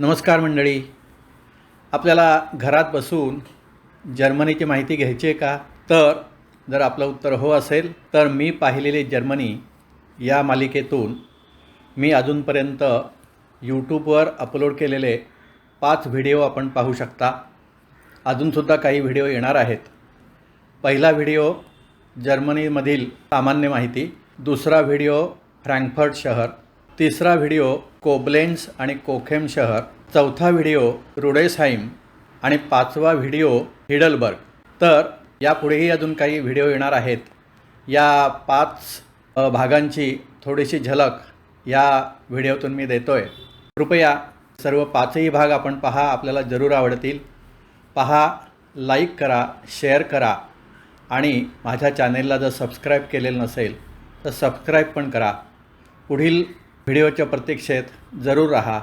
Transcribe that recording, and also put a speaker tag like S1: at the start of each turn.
S1: नमस्कार मंडळी. आपल्याला घरात बसून जर्मनीची माहिती घ्यायची आहे का? तर जर आपलं उत्तर हो असेल तर मी पाहिलेली जर्मनी या मालिकेतून मी अजूनपर्यंत यूट्यूबवर अपलोड केलेले पाच व्हिडिओ आपण पाहू शकता. अजूनसुद्धा काही व्हिडिओ येणार आहेत. पहिला व्हिडिओ जर्मनीमधील सामान्य माहिती दुसरा व्हिडिओ फ्रँकफर्ट शहर. तिसरा व्हिडिओ कोबलेन्स आणि कोखेम शहर चौथा व्हिडिओ रुडेसहाईम आणि पाचवा व्हिडिओ हिडलबर्ग. तर यापुढेही अजून काही व्हिडिओ येणार आहेत. या पाच भागांची थोडीशी झलक या व्हिडिओतून मी देतो आहे कृपया सर्व पाचही भाग आपण पहा आपल्याला जरूर आवडतील. पहा लाईक करा शेअर करा आणि माझ्या चॅनेलला जर सबस्क्राईब केलेलं नसेल तर सबस्क्राईब पण करा. पुढील व्हिडिओच्या प्रतीक्षेत जरूर राहा.